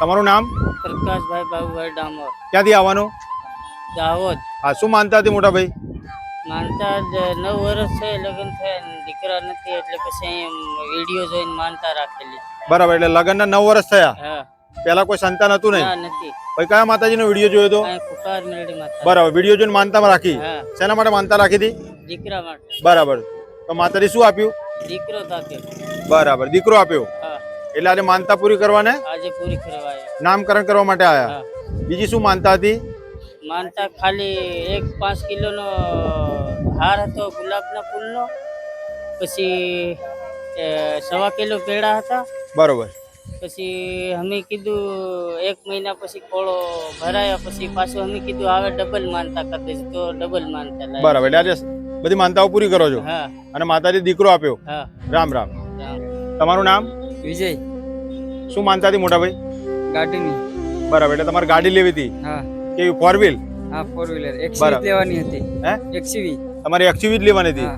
તમારું નામ? પ્રકાશભાઈ બાબુભાઈ ડામોર. ક્યાંથી આવવાનું? દાહોદ. હા શું માનતા હતી મોટા ભાઈ? માનતા નવ વર્ષ છે લગ્ન થયા દીકરા નથી એટલે પછી વીડિયો જોઈને માનતા રાખેલી. બરાબર એટલે લગ્નના નવ વર્ષ થયા? પેલા કોઈ સંતાન હતું નહીં? નથી. ભાઈ કયા માતાજીનો વીડિયો જોયો માતા. બરાબર વીડિયો જોઈને માનતામાં રાખી. શેના માટે માનતા રાખી હતી? દીકરા માટે. બરાબર. તો માતાજી શું આપ્યું? દીકરો આપ્યો. બરાબર દીકરો આપ્યો. એટલે આજે માનતા પૂરી કરવાને? આજે પૂરી કરવા નામકરણ કરવા માટે આવ્યા બીજી શું માનતા હતી? માનતા ખાલી એક પાંચ કિલોનો હાર હતો ગુલાબના ફૂલનો. પછી સવા કિલો પેડા હતા. બરોબર. પછી અમે કીધું એક મહિના પછી કોળો ભરાયા પછી પાછું અમે કીધું હવે ડબલ માનતા કરી તો ડબલ માનતા બરાબર એટલે આજે બધી માનતાઓ પૂરી કરો છો? હા. અને માતાજી દીકરો આપ્યો? હા. રામ રામ. તમારું નામ? વિજય. શું માનતા હતી મોટા ભાઈ ગાડીની. બરાબર એટલે તમારે ગાડી લેવી હતી? હા. કેવી ફોર વ્હીલ હા ફોર વ્હીલર એક લેવાની હતી. હે? એક્સયુવી તમારે એક્સયુવી જ લેવાની હતી?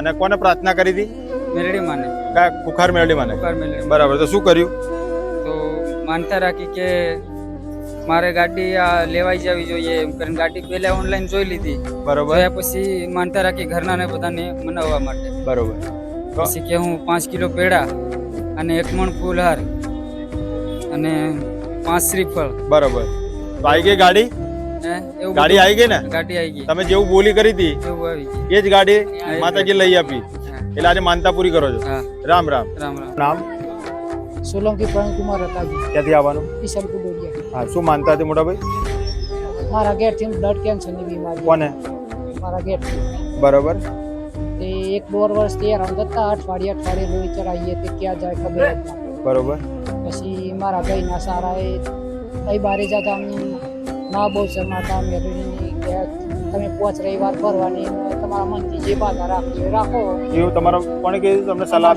અને કોને પ્રાર્થના કરી હતી? મેલડી માને. કા કુખાર મેળવી માને? કુખાર મેલડી બરાબર તો શું કર્યું? તો માનતા રાખી કે મારે ગાડી આ લેવાઈ જવી જોઈએ એમ કરીને ગાડી પહેલા ઓનલાઈન જોઈ લીધી. બરોબર. પછી માનતા રાખી ઘરના ને બધાને મનાવવા માટે. બરોબર. પછી કે હું પાંચ કિલો પેડા અને એક મણ ફૂલહાર અને પાંચ શ્રીફળ. બરોબર. તો આવી ગઈ ગાડી? હે? એવું ગાડી આવી ગઈ ને? ગાડી આવી ગઈ. તમે જેવું બોલી કરી હતી એવું આવી ગઈ. એ જ ગાડી માતાજી લઈ આપી. એટલે આજે માનતા પૂરી કરો છો. હા. રામ રામ. રામ રામ. નામ? સોલંકી પ્રવીણકુમાર રતાજી. ક્યાંથી આવવાનું? ઈસલ કુડોડિયા હા શું માનતા હતી મોટા ભાઈ? મારા ઘેરથી બ્લડ કેન્સરની બીમારી. કોને? મારા ઘેરથી. બરોબર. તે એક દોઢ વર્ષથી હેરાન થતા અઠવાડિયે અઠવાડિયે લોહી ચડાવીએ તે ક્યાં જાય ખબર જ બરોબર. પછી મારા ભાઈના સારા એ કઈ બારે જતા અમને ના બહુ શરમાતા મેળવીની કે તમે પોચ રવિવાર ફરવાની તમારા મનથી જે બાધા રાખવી રાખો. એવું તમારા કોણે કીધું? તમને સલાહ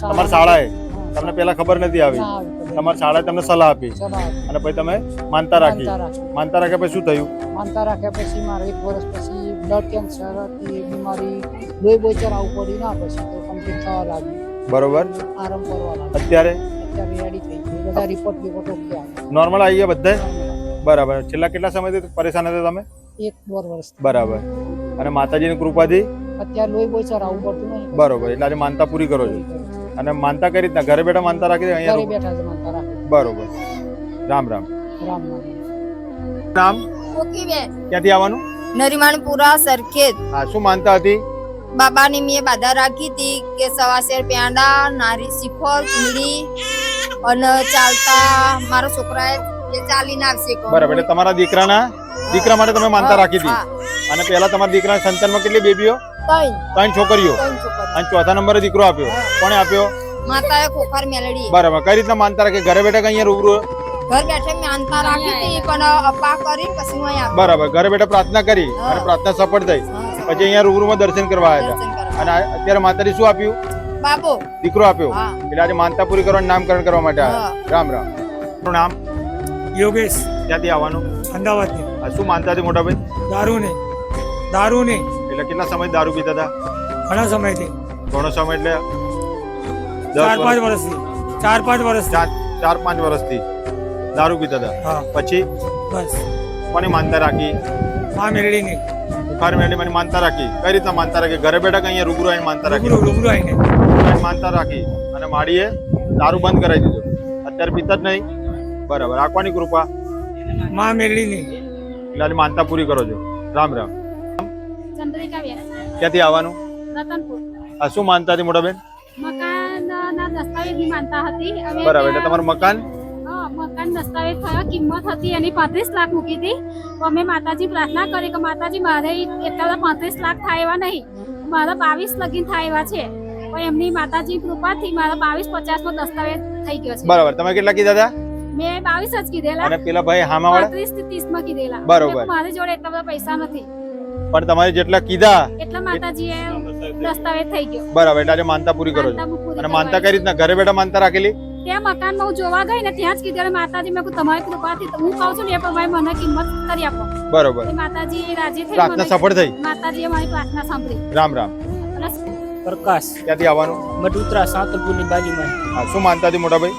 તમારા શાળાએ? તમને પેલા ખબર નથી આવી. તમારી શાળાએ તમને સલાહ આપી. અને પછી તમે માનતા રાખી. માનતા રાખ્યા પછી શું થયું? માનતા રાખ્યા પછી મારે એક વર્ષ પછી બ્લડ કેન્સર હતી બીમારી લોહી બોચર ચડાવવું પડી ના પછી તો કમ્પ્લીટ થવા લાગ્યું બરોબર. આરામ કરવા લાગ્યો અત્યારે? અત્યારે રેડી થઈ ગઈ. બધા રિપોર્ટ બિપોર્ટ ઓકે આવે. નોર્મલ આવી ગયા બધા બરાબર. છેલ્લા કેટલા સમયથી પરેશાન હતા તમે? એક દોઢ વર્ષ. બરાબર. અને માતાજીની કૃપાથી? અત્યારે લોહી બોચર ચડાવવું પડતું નહીં. બરોબર. એટલે આજે માનતા પૂરી કરો છો. અને માનતા કરી રીતના? ઘરે બેઠા માનતા રાખી દે ઘરે અહીંયા બેઠા છે માનતા રાખી. બરોબર. રામ રામ. રામ નામ? નામ ક્યાંથી આવવાનું? નરીમાણપુરા સરખેજ. હા શું માનતા હતી? બાબાની મેં બાધા રાખી હતી કે સવા શેર પેંડા નારી શીખોર ચૂંદડી અને ચાલતા મારા છોકરાએ એ ચાલી નાખશે બરાબર એટલે તમારા દીકરાના દીકરા માટે તમે માનતા રાખી હતી? અને પહેલા તમારા દીકરાના સંતાનમાં કેટલી બેબીઓ? ત્રણ. ત્રણ છોકરીઓ? અને ચોથા નંબરે દીકરો આપ્યો? કોણે આપ્યો? માતાએ ખોખર મેલડી બરાબર કઈ રીતના માનતા રાખે? ઘરે બેઠા કઈ રૂબરૂ ઘર બેઠે માનતા રાખી હતી પણ અપા કરી પછી હું અહીંયા બરાબર ઘરે બેઠા પ્રાર્થના કરી અને પ્રાર્થના સફળ થઈ. પછી અહીંયા રૂબરૂમાં દર્શન કરવા આવ્યા. હતા અને અત્યારે માતાજી શું આપ્યું? બાબો. દીકરો આપ્યો. એટલે આજે માનતા પૂરી કરવાનું નામકરણ કરવા માટે આવ્યા. રામ રામ. તમારું નામ? યોગેશ. ક્યાંથી આવવાનું? અમદાવાદથી. શું માનતા હતી મોટા ભાઈ? દારૂ નહીં દારૂ નહીં એટલે કેટલા સમય દારૂ પીતા હતા? ઘણા સમયથી. ઘણો સમય એટલે? ચાર પાંચ વર્ષથી ચાર પાંચ વર્ષ ચાર પાંચ વર્ષથી દારૂ પીતા હતા. હા. પછી? બસ. કોની માનતા રાખી? આ મેળડીની બુખાર મેળી મને માનતા રાખી. કઈ રીતના માનતા રાખી? ઘરે બેઠા અહીંયા રૂબરૂ આવીને માનતા રાખી? રૂબરૂ આવીને. આવીને માનતા રાખી. અને માડીએ દારૂ બંધ કરાવી દીધો. અત્યારે પીતા જ નહીં. બરાબર. રાખવાની કૃપા. મા મેળડીની એટલે આજે માનતા પૂરી કરો છો. રામ રામ. ચંદ્રિકાબેન ક્યાંથી આવવાનું? રતનપુર. આ શું માનતા હતી મોટા બેન? મકાનના દસ્તાવેજની માનતા હતી. બરાબર. એટલે તમારું મકાન? મકાન દસ્તાવેજ થયો કિંમત હતી એની પાંત્રીસ લાખ મૂકી હતી. તો અમે માતાજી પ્રાર્થના કરી કે માતાજી મારે એટલા બધા પાંત્રીસ લાખ થાય એવા નહીં. મારા બાવીસ લગીન થાય એવા છે. પણ એમની માતાજી કૃપાથી મારા બાવીસ પચાસ નો દસ્તાવેજ થઈ ગયો છે. બરાબર. તમે કેટલા કીધા હતા? મેં બાવીસ જ કીધેલા. અને પેલા ભાઈ હામા વાળા? ત્રીસથી ત્રીસમાં કીધેલા. બરોબર. મારી જોડે એટલા બધા પૈસા નથી. પણ તમારે જેટલા કીધા એટલા માતાજીએ દસ્તાવેજ થઈ ગયો. બરાબર. એટલે આજે માનતા પૂરી કરો છો. અને માનતા કઈ રીતના? ઘરે બેઠા માનતા રાખેલી? ત્યાં મકાનમાં હું જોવા ગઈ ને ત્યાં જ કીધું માતાજી મેં તમારી કૃપાથી તો હું કહું છું ને એ પ્રમાણે મને કિંમત કરી આપો. બરોબર. માતાજી રાજી થઈ પ્રાર્થના સફળ થઈ. માતાજીએ મારી પ્રાર્થના સાંભળી. રામ રામ. પ્રકાશ. ક્યાંથી આવવાનું? મડુતરા સાંતરપુરની બાજુમાં. હા શું માનતા હતી મોટા ભાઈ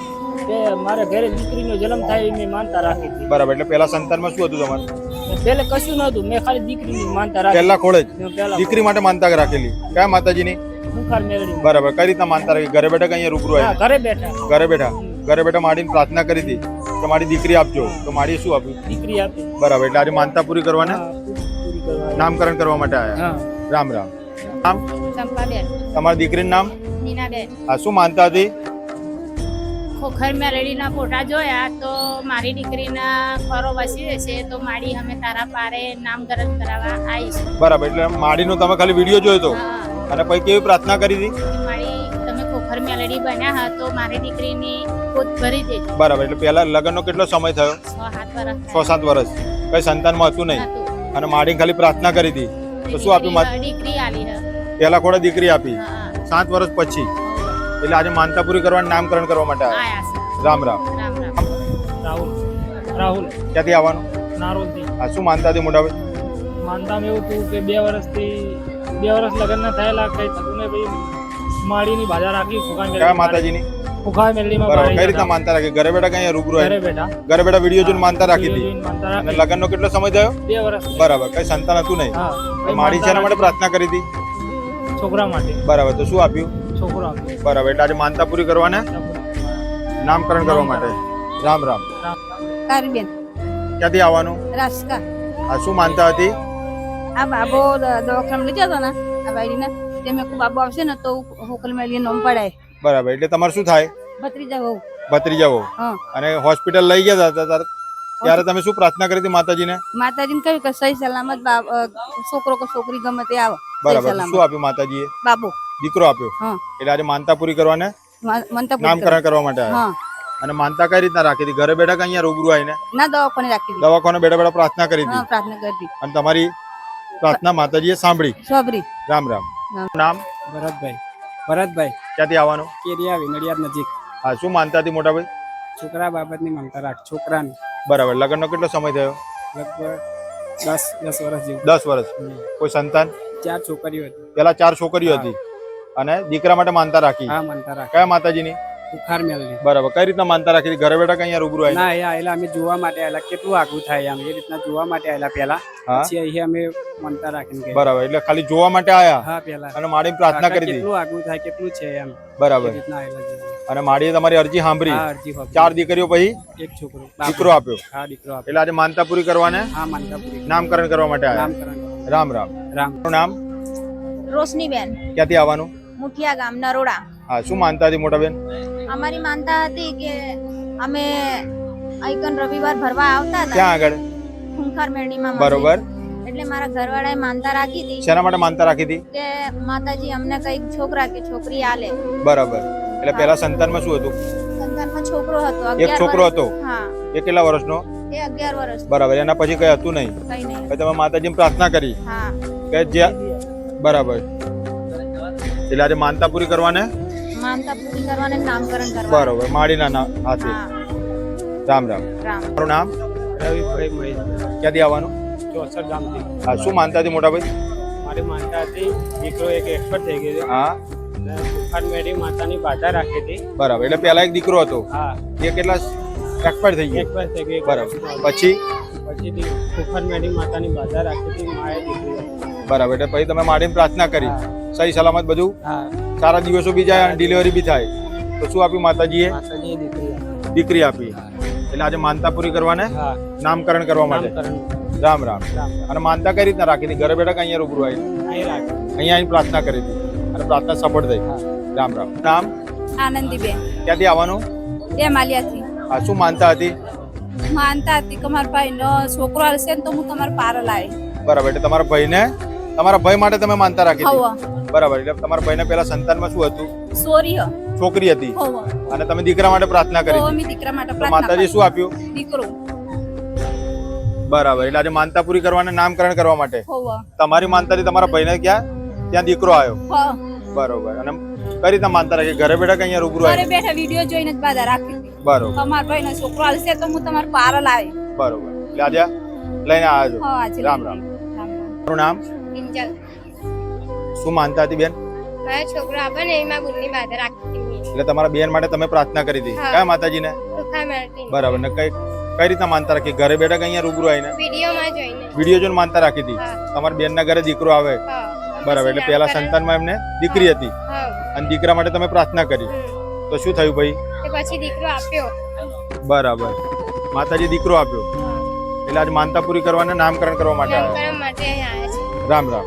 કે મારા ઘરે દીકરીનો જન્મ થાય એ માનતા રાખી હતી. બરાબર એટલે પેલા સંતાનમાં શું હતું તમારું? પેલે કશું નહોતું મેં ખાલી દીકરીની માનતા રાખી. પહેલા ખોળે જ. દીકરી માટે માનતા રાખેલી. કયા માતાજીની? મેળવી. બરાબર. કઈ રીતના માનતા રાખી ઘરે બેઠા અહીંયા રૂબરૂ આવ્યા? ઘરે બેઠા. ઘરે બેઠા. ઘરે બેઠા માડીને પ્રાર્થના કરી હતી કે મારી દીકરી આપજો. તો મારી શું આપ્યું? દીકરી આપી. બરાબર. એટલે આજે માનતા પૂરી કરવાને? નામકરણ કરવા માટે આવ્યા રામ રામ. નામ? ચંપાબેન. તમારી દીકરીનું નામ? નીનાબેન. આ શું માનતા હતી? ખોખર મેલડીના ફોટા જોયા તો મારી દીકરીના ખરો વસી જશે તો માડી અમે તારા પારે નામકરણ કરાવવા આવીશું. બરાબર. એટલે માડીનો તમે ખાલી વીડિયો જોયો હતો હા, અને પછી કેવી પ્રાર્થના કરી હતી? તમે ખોખર મેલડી બન્યા હા તો મારી દીકરીની ગોદ ભરી દેજો. બરાબર એટલે પહેલા લગ્નનો કેટલો સમય થયો? છ સાત વર્ષ કઈ સંતાનમાં હતું નહીં? અને માડી ખાલી પ્રાર્થના કરી હતી. તો શું આપ્યું માત- દીકરી- આલી હે. પહેલા ખોડા દીકરી આપી. હા, સાત વર્ષ પછી. એટલે આજે માનતા પૂરી કરવાનું નામકરણ કરવા માટે આવ્યા. છે. રામ રામ. રામ રામ. રાહુલ. રાહુલ. ક્યાંથી આવવાનું? નારોલથી. આ શું માનતા હતી મોટા માનતા એવું હતું કે બે વર્ષથી બે વર્ષ લગ્ન ના થયેલા કઈ થતું ને ભાઈ માળીની બાજા રાખી ફુગા કયા માતાજીની? ફુગા મેલડીમાં બરાબર. બાળી કઈ રીતના માનતા રાખી? ઘરે બેઠા કઈ રૂબરૂ ઘરે બેઠા. ઘરે બેઠા વીડિયો જોઈને માનતા રાખી હતી? અને લગ્નનો કેટલો સમય થયો? બે વર્ષ બરાબર. કઈ સંતાન હતું નહીં? માડી છે એના માટે પ્રાર્થના કરી હતી? છોકરા માટે. બરાબર. તો શું આપ્યું? છોકરો આપ્યો. બરાબર. એટલે આજે માનતા પૂરી કરવાને? નામકરણ કરવા માટે. રામ રામ. કારબેન ક્યાંથી આવવાનું? રાસ્કા આ શું માનતા હતી? આ બાબો દવાખાને લઈ જતો ને આ બાઈને તે મેં કહું બાબો આવશે ને તો હોકલ મેલી નોમ પડાય. બરાબર એટલે તમારે શું થાય? ભત્રીજા હોઉં ભત્રીજા હો. અને હોસ્પિટલ લઈ ગયા હતા ત્યારે- તમે શું પ્રાર્થના કરી હતી માતાજીને? માતાજીને કહ્યું કે સહી સલામત છોકરો કે છોકરી ગમે તે આવે બરાબર શું આપ્યું માતાજીએ? બાબુ. દીકરો આપ્યો? એટલે આજે માનતા પૂરી કરવાને? ને નામકરણ કરવા માટે આવ્યા? અને માનતા કઈ રીતના રાખી હતી? ઘરે બેઠા કે અહીંયા રૂબરૂ આવીને? ના દવાખાને રાખી દવાખાને બેઠા બેઠા પ્રાર્થના કરી હતી? પ્રાર્થના કરી અને તમારી પ્રાર્થના માતાજીએ સાંભળી. સાંભળી. રામ રામ. નામ? ભરતભાઈ. ભરતભાઈ. ક્યાંથી આવવાનું? કેરિયા વિનડિયાદ નજીક. હા શું માનતા હતી મોટા ભાઈ છોકરા બાબતની માનતા રાખ છોકરાની. બરાબર. લગ્નનો કેટલો સમય થયો? લગભગ દસ દસ વર્ષ જેવું. દસ વર્ષ. કોઈ સંતાન? ચાર છોકરીઓ હતી. પેલા ચાર છોકરીઓ હતી. અને દીકરા માટે માનતા રાખી. હા માનતા રાખ. કયા માતાજીની? બુખાર મેળવી બરાબર. કઈ રીતના માનતા રાખી? ઘરે બેઠા કઈ અહીંયા રૂબરૂ આવી ના આયેલા અમે જોવા માટે આયેલા. કેટલું આગું થાય આમ એ રીતના જોવા માટે આયેલા પહેલા. પછી અહીંયા અમે માનતા રાખીને બરાબર. એટલે ખાલી જોવા માટે આયા? હા પહેલા. અને માડી પ્રાર્થના કરી કેટલું આગું થાય કેટલું છે એમ. બરાબર. રીતના આયેલા અને માડીએ તમારી અરજી સાંભળી? હા અરજી હોપી. ચાર દીકરીઓ પછી? એક છોકરો. દીકરો આપ્યો? હા દીકરો એટલે આજે માનતા પૂરી કરવાને? હા માનતા પૂરી નામકરણ કરવા માટે આવ્યા નામકરણ. રામ રામ. રામ. નામ નામ? રોશનીબેન. ક્યાંથી આવવાનું? મુઠિયા ગામ નરોડા. હા શું માનતા હતી મોટા બેન અમારી માનતા હતી કે અમે આઈકન રવિવાર ભરવા આવતા હતા. ક્યાં આગળ? ખુંખાર મેરડીમાં બરોબર. એટલે મારા ઘરવાળાએ માનતા રાખી હતી શેના માટે માનતા રાખી હતી? કે માતાજી અમને કંઈક છોકરા કે છોકરી આલે. બરાબર. એટલે પેલા સંતાનમાં શું હતું? સંતાનમાં છોકરો હતો એક છોકરો હતો? હા. એ કેટલા વર્ષનો? એ અગિયાર વર્ષ. બરાબર. એના પછી કઈ હતું નહીં? કઈ નહીં. પછી તમે માતાજીને પ્રાર્થના કરી? હા. કે જે બરાબર. એટલે આજે માનતા પૂરી કરવાને? માનતા પૂરી કરવાને નામકરણ કરવા બરોબર માડીના નામ હાથે. રામ રામ. રામ. મારું નામ? રવિભાઈ મહેશ. ક્યાંથી આવવાનું? ચોસઠ ગામથી. હા શું માનતા હતી મોટા ભાઈ મારી માનતા હતી દીકરો એક એક્સપર્ટ થઈ ગયો હા. બુખાર મેળી માતાની બાધા રાખી હતી. બરાબર એટલે પેલા એક દીકરો હતો. હા. એ કેટલા એક્સપાયર થઈ ગયો? એક્સપર્ટ થઈ ગયો. બરાબર. પછી? પછી બુખાર મેળી માતાની બાધા રાખી હતી માએ દીકરી બરાબર એટલે પછી તમે માડીને પ્રાર્થના કરી. સહી સલામત બધું? હા. સારા દિવસો બી જાય અને ડિલિવરી બી થાય. તો શું આપ્યું માતાજીએ? દીકરી. આપી. એટલે આજે માનતા પૂરી કરવાને? નામકરણ કરવા માટે? રામ રામ. અને માનતા કઈ રીતના રાખી હતી? ઘરે બેઠા કે અહીંયા રૂબરૂ આવી? અહીંયા આવીને પ્રાર્થના કરી હતી. અને પ્રાર્થના સફળ થઈ. રામ રામ. નામ? આનંદીબેન. ક્યાંથી આવવાનું? એ માલિયાથી. આ શું માનતા હતી? માનતા હતી કે મારા ભાઈનો છોકરો આવશે ને તો હું તમારા પાર લાવી બરાબર. એટલે તમારા ભાઈને તમારા ભાઈ માટે તમે માનતા રાખી હતી? હવ. બરાબર. એટલે તમારા ભાઈને પહેલા સંતાનમાં શું હતું? સોરી છોકરી હતી. અને તમે દીકરા માટે પ્રાર્થના કરી અમે દીકરા માટે પ્રાર્થના માતાજી શું આપ્યું? દીકરો. બરાબર. એટલે આજે માનતા પૂરી કરવાને નામકરણ કરવા માટે. તમારી માનતાથી તમારા ભાઈને ક્યાં? ત્યાં દીકરો આવ્યો. બરોબર. અને કઈ રીતના માનતા રાખી? ઘરે બેઠા કે અહીંયા રૂબરૂ ઘરે બેઠા વીડિયો જોઈને જ બાધા રાખી બરોબર. તમારા ભાઈનો છોકરો આવશે તો હું તમારા પાર લાવી બરોબર. એટલે આજે લઈને આવજો છો. રામ રામ. રામ રામ. તમારું નામ? કિંજલ. શું માનતા હતી બેન? છોકરો આપે ને એમાં ગુણની બાધા રાખી એટલે તમારા બેન માટે તમે પ્રાર્થના કરી હતી. કયા માતાજીને? બરાબર. ને કઈ કઈ રીતના માનતા રાખી? ઘરે બેઠા કે અહીંયા રૂબરૂ આવીને? વિડીયોમાં જોઈને. વીડિયો જોઈને માનતા રાખી હતી. તમારા બેનના ઘરે દીકરો આવે. બરાબર. એટલે પહેલા સંતાનમાં એમને દીકરી હતી. અને દીકરા માટે તમે પ્રાર્થના કરી. તો શું થયું ભાઈ? પછી દીકરો આપ્યો. બરાબર. માતાજી દીકરો આપ્યો. એટલે આજે માનતા પૂરી કરવાના નામકરણ કરવા માટે રામ રામ.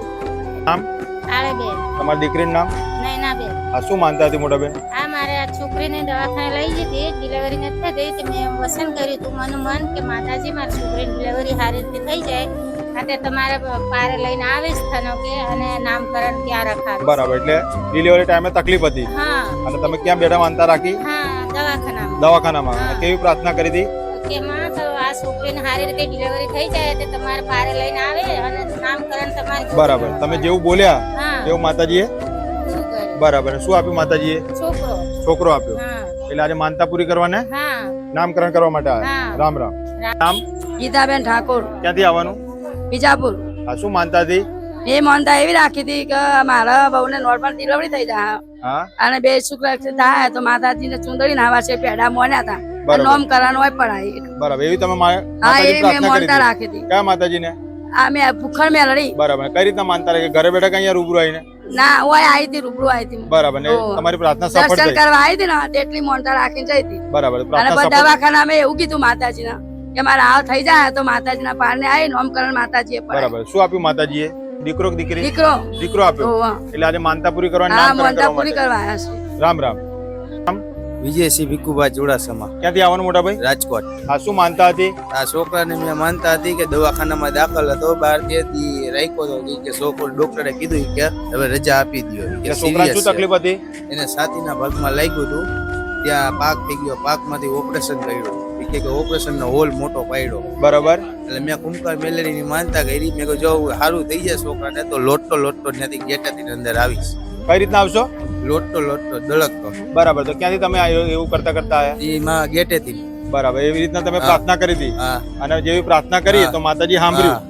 નામ? આવે બેન તમારી દીકરીનું નામ? નૈના બેન આ શું માનતા હતી મોટા બેન આ મારે આ છોકરીને દવાખાને લઈ જતી ડિલિવરી નથી થઈ તે મેં વસન કર્યું તું મનું મન કે માતાજી મારી છોકરીની ડિલિવરી સારી રીતે થઈ જાય. અને તમારે પારે લઈને આવીશ થનો કે અને નામકરણ ત્યાં રખાવીશ બરાબર એટલે ડિલિવરી ટાઈમે તકલીફ હતી. હા. અને તમે ક્યાં બેઠા માનતા રાખી? હા દવાખાનામાં. દવાખાનામાં. કેવી પ્રાર્થના કરી હતી? કે માં. છોકરીને સારી રીતે ડિલિવરી થઈ જાય તો તમારે બારે લઈને આવે અને નામકરણ તમારે બરાબર. તમે જેવું બોલ્યા એવું માતાજીએ? બરાબર. શું આપ્યું માતાજીએ? છોકરો. છોકરો આપ્યો. હા. એટલે આજે માનતા પૂરી કરવાને? નામકરણ કરવા માટે આવ્યા રામ રામ. નામ? ગીતાબેન ઠાકોર. ક્યાંથી આવવાનું? બીજાપુર. હા શું માનતા હતી એ માનતા એવી રાખી હતી કે મારા બહુને નોર્મલ ડિલિવરી થઈ જાય અને બે શુક્ર થાય તો માતાજીને ચુંદડી નાવા છે પેડા મોન્યા હતા. નોમ કરવાનું હોય પડાય બરાબર. એવી તમે હા એવી મેં માનતા રાખી હતી. કયા માતાજીને? આ મેં ભૂખણ મેં લડી. બરાબર. કઈ રીતના માનતા રાખી? ઘરે બેઠા કઈ રૂબરૂ આવીને? ના ઓય આવી હતી રૂબરૂ આવી હતી. બરાબર. ને તમારી પ્રાર્થના સફળ થઈ. કરવા આવી હતી ને એટલી મોનતા રાખીને જઈ હતી. બરાબર. પ્રાર્થના સફળ દવાખાના મેં એવું કીધું માતાજીના કે મારે આવ થઈ જાય તો માતાજીના પારને આવી નોમકરણ માતાજીએ બરાબર. શું આપ્યું માતાજીએ? દીકરો દીકરી? દીકરો. દીકરો આપ્યો. એટલે આજે માનતા પૂરી કરવાની માનતા કરવા પૂરી કરવા આવ્યા છે. રામ રામ. વિજયસિંહ ભીખુભાઈ ચુડાસમા. ક્યાંથી આવવાનું મોટા ભાઈ? રાજકોટ. આ શું માનતા હતી? આ છોકરાને મેં માનતા હતી કે દવાખાનામાં દાખલ હતો બાર તે રાખ્યો હતો કે છોકરો ડોક્ટરે કીધું કે હવે રજા આપી દો શું તકલીફ હતી? એને છાતીના ભાગમાં લાગ્યું હતું ત્યાં પાક થઈ ગયો પાકમાંથી ઓપરેશન કર્યું. કે ઓપરેશન નો હોલ મોટો પાડ્યો. બરાબર. એટલે મેં કુંકાર મેલેરીની માનતા કરી. મેં કહ્યું જો સારું થઈ જાય છોકરાને તો લોટતો લોટતો ત્યાંથી ગેટાથી અંદર આવીશ. કઈ રીતના આવશો? લોટતો લોટતો દળકતો બરાબર તો ક્યાંથી તમે એવું કરતા કરતા આવ્યા એમાં ગેટેથી. બરાબર એવી રીતના તમે પ્રાર્થના કરી હતી? અને જેવી પ્રાર્થના કરી તો માતાજી સાંભળ્યું?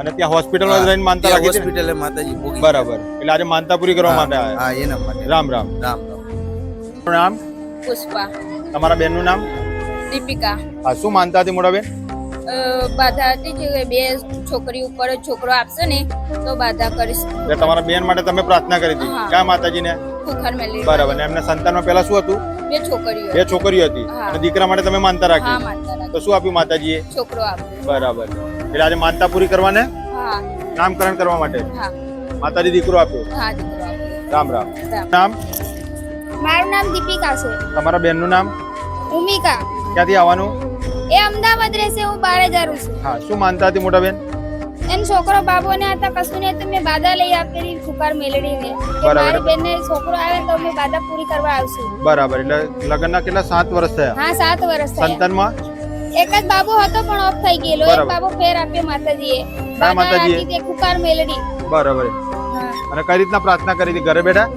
અને ત્યાં હોસ્પિટલમાં જ રહીને માનતા રાખી હતી હોસ્પિટલે માતાજી બરાબર એટલે આજે માનતા પૂરી કરવા માટે આવ્યા હા એના માટે. રામ રામ. રામ રામ. નામ? પુષ્પા. તમારા બેનનું નામ? દીપિકા. હા શું માનતા હતી મોટા બેન? બાધા હતી કે બે છોકરી ઉપર છોકરો આપશે ને તો બાધા કરીશ. એટલે તમારા બેન માટે તમે પ્રાર્થના કરી હતી. ક્યાં માતાજીને? ખુખર મેલી બરાબર. ને એમના સંતાનમાં પહેલા શું હતું? બે છોકરીઓ. બે છોકરીઓ હતી. અને દીકરા માટે તમે માનતા રાખી તો શું આપ્યું માતાજીએ? છોકરો આપ્યો. બરાબર. એટલે આજે માનતા પૂરી કરવાને? હા. નામકરણ કરવા માટે? હા. માતાજી દીકરો આપ્યો? હા દીકરો આપ્યો. રામ રામ. રામ. નામ? મારું નામ દીપિકા છે. તમારા બેનનું નામ? ભૂમિકા ક્યાંથી આવવાનું? એ અમદાવાદ રહેશે હું બારે જારું છું. હા શું માનતા હતી મોટા બેન? એમ છોકરો બાબો ને હતા કશું ને તો મેં બાધા લઈ આપેલી ફુકાર મેલડી ને મારી બેન ને છોકરો આવે તો મેં બાધા પૂરી કરવા આવશું. બરાબર એટલે લગ્નના કેટલા સાત વર્ષ થયા? હા સાત વર્ષ થયા. સંતાનમાં? એક જ બાબો હતો પણ ઓફ થઈ ગયેલો. એક બાબુ ફેર આપ્યો માતાજીએ. બાધા? રાખી તે ફુકાર મેલડી. બરાબર. અને કઈ રીતના પ્રાર્થના કરી હતી? ઘરે બેઠા?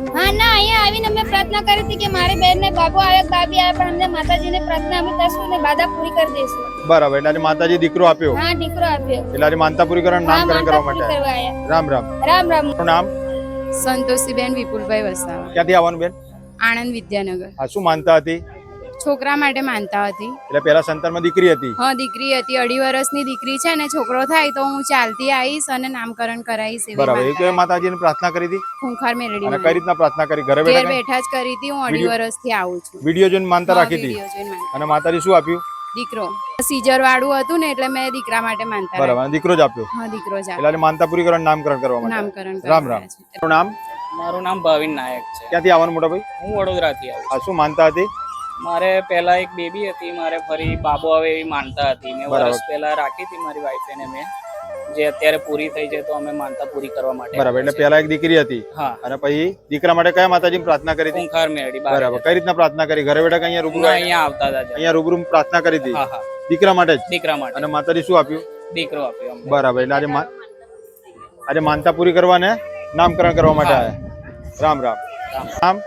પ્રાર્થના કરી હતી કે મારી બેન ને બાબો આવે બાબી આવે પણ અમને માતાજીને પ્રાર્થના અમે કરશું ને બાધા પૂરી કરી દઈશું બરાબર એટલે આજે માતાજી દીકરો આપ્યો? હા દીકરો આપ્યો. એટલે આજે માનતા પૂરી કરવાનું નામકરણ કરવા માટે રામ રામ. રામ રામ. નામ? સંતોષીબેન વિપુલભાઈ વસાવા. ક્યાંથી આવવાનું બેન? આણંદ વિદ્યાનગર. હા શું માનતા હતી? છોકરા માટે માનતા હતી. એટલે પહેલા સંતાનમાં દીકરી હતી? હા દીકરી હતી. અઢી વર્ષની દીકરી છે અને છોકરો થાય તો હું ચાલતી આવીશ અને નામકરણ કરાવીશ બરાબર. એ માતાજીને પ્રાર્થના કરી હતી? ખૂંખાર મેળડી અને કઈ રીતના પ્રાર્થના કરી? ઘરે બેઠા બેઠા જ કરી હતી. હું અઢી વિડીયો- વર્ષથી આવું છું. વીડિયો જોઈને માનતા રાખી હતી? વીડિયો જોઈને માનતા. અને માતાજી શું આપ્યું? દીકરો. સીઝર વાળું હતું ને એટલે મેં દીકરા માટે માનતા બરાબર. દીકરો જ આપ્યો? હા દીકરો જ એટલે માનતા પૂરી કરવાનું નામકરણ કરવા માટે? નામકરણ રામ રામ. નામ? મારું નામ ભાવિન નાયક છે. ક્યાંથી આવવાનું મોટા ભાઈ? હું વડોદરાથી આવું શું માનતા હતી? છું મારે પહેલા એક બેબી હતી મારે ફરી બાબો આવે એવી માનતા હતી મેં વર્ષ પહેલા રાખી હતી મારી વાઈફ એને મેં જે અત્યારે પૂરી થઈ છે તો અમે માનતા પૂરી કરવા માટે બરાબર એટલે પહેલા એક દીકરી હતી હા. અને પછી દીકરા માટે કયા માતાજી પ્રાર્થના કરી હતી? મેળડી બરાબર કઈ રીતના પ્રાર્થના કરી? ઘરે બેઠા અહીંયા રૂબરૂ અહીંયા આવતા હતા અહીંયા રૂબરૂ પ્રાર્થના કરી હતી? હા હા. દીકરા માટે જ? દીકરા માટે. અને માતાજી શું આપ્યું? દીકરો આપ્યો બરાબર એટલે આજે આજે માનતા પૂરી કરવાને નામકરણ કરવા માટે. આવ્યા રામ રામ. નામ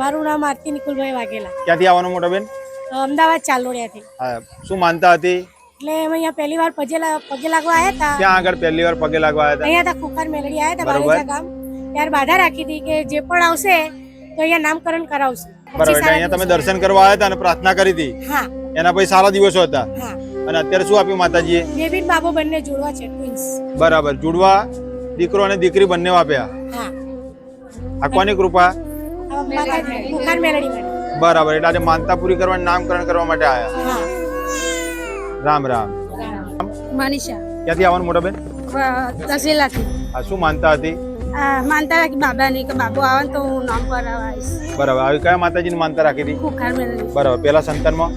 મારું નામ આરતી નિકુલભાઈ વાઘેલા. ક્યાંથી આવવાનું મોટા બેન? અમદાવાદ ચાલોડિયાથી. હા શું માનતા હતી? એટલે અમે અહીંયા પહેલી વાર પગે પગે લાગવા આવ્યા હતા ત્યાં આગળ પહેલી વાર પગે લાગવા આવ્યા હતા અહીંયા હતા કુકર મેલડી આવ્યા હતા. બારેજા ગામ. ત્યારે બાધા રાખી હતી કે જે પણ આવશે તો અહીંયા નામકરણ કરાવશે. બરાબર અહીંયા તમે દર્શન કરવા આવ્યા હતા અને પ્રાર્થના કરી હતી? હા. એના પછી સારા દિવસો હતા? હા. અને અત્યારે શું આપ્યું માતાજીએ? બેબી બાબો બંને જોડવા છે ટ્વિન્સ બરાબર જોડવા દીકરો અને દીકરી બંને આપ્યા? હા. આ કોની કૃપા? બુખાર મેલડી માટે. બરાબર એટલે આજે માનતા પૂરી કરવા નામકરણ કરવા માટે આવ્યા રામ રામ. મનીષા ક્યાંથી આવવાનું મોટા બેન? તસેલાથી આ શું માનતા હતી? માનતા રાખી બાબાની કે બાબુ આવે તો હું નામ કરાવીશ. બરાબર આવી કયા માતાજીની માનતા રાખી હતી? મેળવી બરાબર પેલા સંતાનમાં?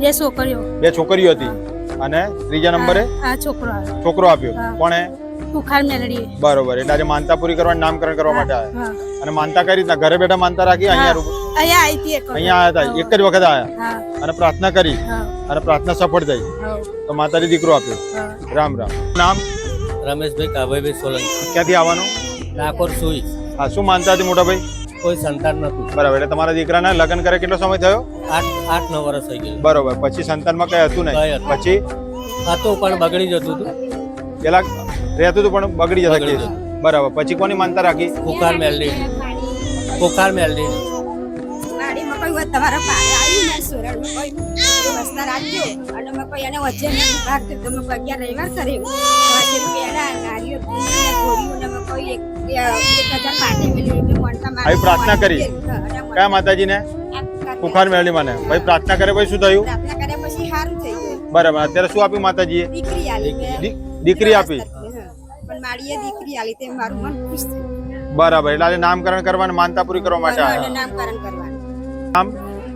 બે છોકરીઓ. બે છોકરીઓ હતી. અને ત્રીજા નંબરે? આ છોકરો છોકરો આપ્યો. કોણે? બુખાર મેળવી બરોબર. એટલે આજે માનતા પૂરી કરવાનું નામકરણ કરવા માટે આવ્યા. અને માનતા કઈ રીતના? ઘરે બેઠા માનતા રાખી અહીંયા અહીંયા આવી હતી અહીંયા આવ્યા હતા એક જ વખત આવ્યા અને પ્રાર્થના કરી? અને પ્રાર્થના સફળ થઈ? તો માતાજી દીકરો આપ્યો. રામ રામ. નામ? રમેશભાઈ કાભાઈભાઈ સોલંકી. ક્યાંથી આવવાનું? ડાકોર સુઈ. હા શું માનતા હતી મોટા ભાઈ કોઈ સંતાન નતું બરાબર. એટલે તમારા દીકરાના લગ્ન કરે કેટલો સમય થયો? આઠ આઠ નવ વર્ષ થઈ ગયું બરોબર. પછી સંતાનમાં કઈ હતું નહીં. પછી? હતું પણ બગડી જતું હતું. પેલા રહેતું હતું પણ બગડી જતા કેસ બરાબર. પછી કોની માનતા રાખી? કુખાર મેલડી. કુખાર મેલડી. તમારા પાસે આવ્યું ને સુરતમાં કોઈ વ્યવસ્થા રાખજો. અને મેં કોઈ એને વચ્ચે ને ભાગ તો તમે અગિયાર રવિવાર કર્યો વચ્ચે પેડા નારીઓ ધોરીઓ ને મેં કોઈ એક એક હજાર પાટી મેળવી એટલે મોનતા મારે પ્રાર્થના કરી? કયા માતાજીને? કુખાર મેળવી મને ભાઈ પ્રાર્થના કરે પછી શું થયું? પ્રાર્થના કર્યા પછી સારું થઈ ગયું. બરાબર. અત્યારે શું આપ્યું માતાજીએ? દીકરી આપી. પણ મારી દીકરી આલી તે મારું મન ખુશ થયું. બરાબર એટલે આજે નામકરણ કરવાનું માનતા પૂરી કરવા માટે નામકરણ કરવાનું. નામ?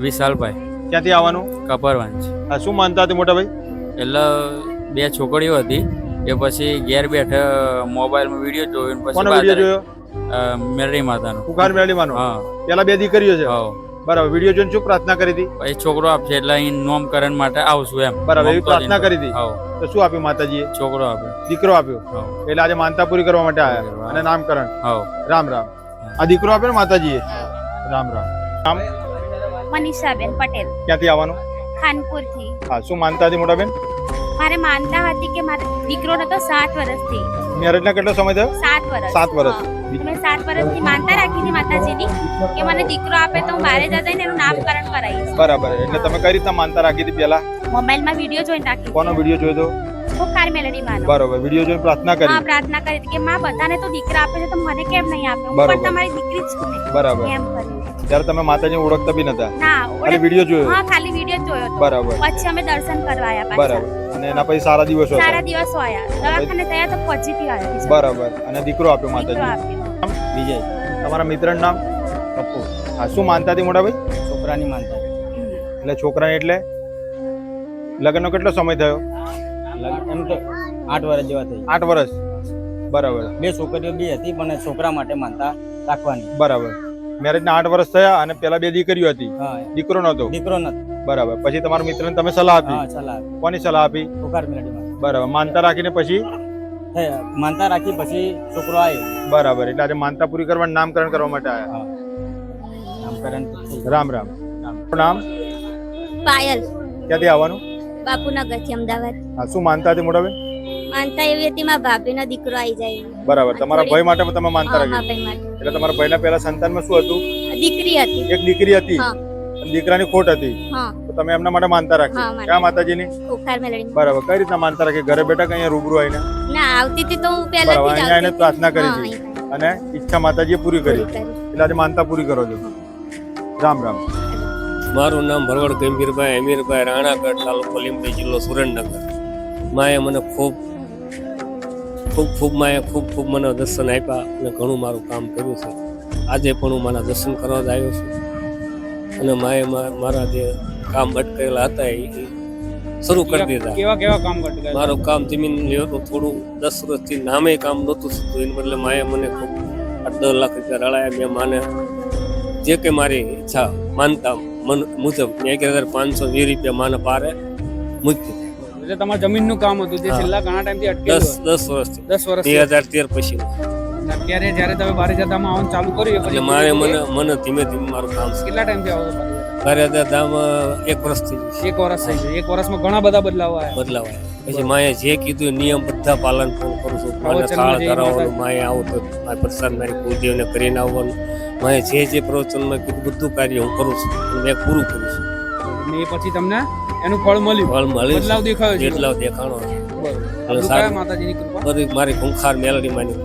વિશાલભાઈ. ક્યાંથી આવવાનું? કપરવાંજ આ શું માનતા હતી મોટા ભાઈ? એટલે બે છોકરીઓ હતી એ પછી ઘેર બેઠે મોબાઈલમાં વીડિયો જોયો પછી વીડિયો જોયો? જોયો મેરડી માતાનો. કુખાર મેરડી માનો? હા. પેલા બે દીકરીઓ છે? હા. બરાબર વીડિયો જોઈને શું પ્રાર્થના કરી હતી? પછી છોકરો આપશે એટલે અહીં નામકરણ માટે આવશું એમ. બરાબર, એવી પ્રાર્થના કરી હતી? તો શું આપ્યું માતાજીએ? છોકરો આપ્યો દીકરો આપ્યો? એટલે આજે માનતા પૂરી કરવા માટે આવ્યા અને નામકરણ. હા. રામ રામ. આ દીકરો આપ્યો ને માતાજીએ? રામ રામ. નામ? મનીષાબેન પટેલ. ક્યાંથી આવવાનું? ખાનપુરથી. હા શું માનતા હતી મોટા બેન મારે માનતા હતી કે મારો દીકરો નતો સાત વર્ષથી. મેરેજના કેટલો સમય થયો? સાત વર્ષ. સાત વર્ષ. મેં સાત વર્ષથી માનતા રાખી હતી માતાજીની કે મને દીકરો આપે તો હું બારે જતા ને એનું નામકરણ કરાવીશ. બરાબર એટલે તમે કઈ રીતના માનતા રાખી હતી પેલા મોબાઈલમાં વીડિયો જોઈને રાખી કોનો વીડિયો જોયો તો? ખોખાર મેલડી માનો. બરોબર. વીડિયો જોઈને પ્રાર્થના હા કરી પ્રાર્થના કરી કે માં બધાને તો દીકરા આપે છે તો મને કેમ નહીં આપે? હું પણ તમારી દીકરી જ છું બરાબર. એમ કરી ત્યારે તમે માતાજીને ઓળખતા બી નતા. ના ખાલી વીડિયો જોયો. હા ખાલી વીડિયો જોયો બરાબર. પછી અમે દર્શન કરવા આવ્યા બરાબર. અને એના પછી સારા દિવસો સારા દિવસો આવ્યા દવાખાને થયા તો પોઝિટિવ આવ્યા. બરાબર. અને દીકરો આપ્યો માતાજી. વિજય. તમારા મિત્રનું નામ? પપ્પુ હા શું માનતા હતી મોટા ભાઈ છોકરાની માનતા એટલે છોકરાને એટલે લગ્નનો કેટલો સમય થયો? એમ તો આઠ વર્ષ જેવા થઈ આઠ વર્ષ બરાબર. બે છોકરીઓ બી હતી પણ છોકરા માટે માનતા રાખવાની. બરાબર. મેરેજના આઠ વર્ષ થયા અને પેલા બે દીકરીઓ હતી. દીકરો નતો દીકરો નતો બરાબર. પછી તમારા મિત્રને તમે સલાહ આપી. કોની સલાહ આપી? બરાબર. માનતા રાખીને પછી? માનતા રાખી પછી છોકરો આવ્યો. બરાબર. એટલે આજે માનતા પૂરી કરવા નામકરણ કરવા માટે આવ્યા. નામકરણ રામ રામ. નામ? પાયલ. ક્યાંથી આવવાનું? બાપુનગરથી અમદાવાદ. હા શું માનતા હતી મોટા માનતા એવી હતી મારા ભાભીનો દીકરો આવી જાય. બરાબર. તમારા ભાઈ માટે પણ તમે માનતા હા, રાખી. ભાઈ માટે. એટલે તમારા ભાઈના પહેલા સંતાનમાં શું હતું? દીકરી હતી. એક દીકરી હતી? દીકરાની ખોટ હતી? તો તમે એમના માટે માનતા રાખી. ક્યાં માતાજીની? બરાબર. કઈ રીતના માનતા રાખી? ઘરે બેઠા કઈ રૂબરૂ આવીને? ના આવતી હતી તો હું બરાબર. અહીંયા આવીને પ્રાર્થના કરી હતી. અને ઈચ્છા માતાજીએ પૂરી કરી. કરી. એટલે આજે માનતા પૂરી કરો છો. રામ રામ. મારું નામ ભરવડ ગંભીરભાઈ અમીરભાઈ રાણાગઢ તાલુકો લીંબડી જિલ્લો સુરેન્દ્રનગર. માએ મને ખૂબ ખૂબ ખૂબ માએ ખૂબ ખૂબ મને દર્શન આપ્યા અને ઘણું મારું કામ કર્યું છે. આજે પણ હું મારા દર્શન કરવા જ આવ્યો છું. અને માએ મારા જે કામ અટકેલા હતા એ શરૂ કરી દીધા. કેવા કેવા કામ મારું કામ જમીન લેવાનું થોડું દસ વર્ષથી નામે કામ નહોતું થતું એને બદલે માએ મને ખૂબ આઠ દસ લાખ રૂપિયા રળાયા મેં માને જે કે મારી ઈચ્છા માનતા મન મુજબ મેં એક હજાર પાંચસો વીસ રૂપિયા માને પારે મૂકી દીધા. એટલે તમારા જમીનનું કામ હતું જે છેલ્લા ઘણા ટાઈમથી દસ અટકેલું દસ વર્ષથી. દસ વર્ષ બે હજાર તેર પછી અત્યારે જ્યારે તમે બારે જતામાં આવવાનું ચાલુ કર્યું એટલે મારે મને મને ધીમે ધીમે મારું કામ કેટલા ટાઈમથી આવો બારે દામ એક વર્ષથી એક વર્ષ થઈ ગયું. એક વર્ષમાં ઘણા બધા બદલાવ આવ્યા. બદલાવાય પછી માએ જે કીધું નિયમ બધા પાલન કરું છું. મને જઈ ધરાવવાનું માએ આવું તો મારે પ્રસાદ મારી કુલદેવને કરીને આવવાનું. માએ જે જે પ્રવચનમાં કીધું બધું કાર્ય હું કરું છું. મેં પૂરું કરું છે. અને એ પછી તમને એનું ફળ મળ્યું. ફળ મળ્યું બદલાવ દેખાયો છે. બદલાવ દેખાણો છે. માતાજીની કૃપા. બધી મારી ખૂંખાર મેલડી માની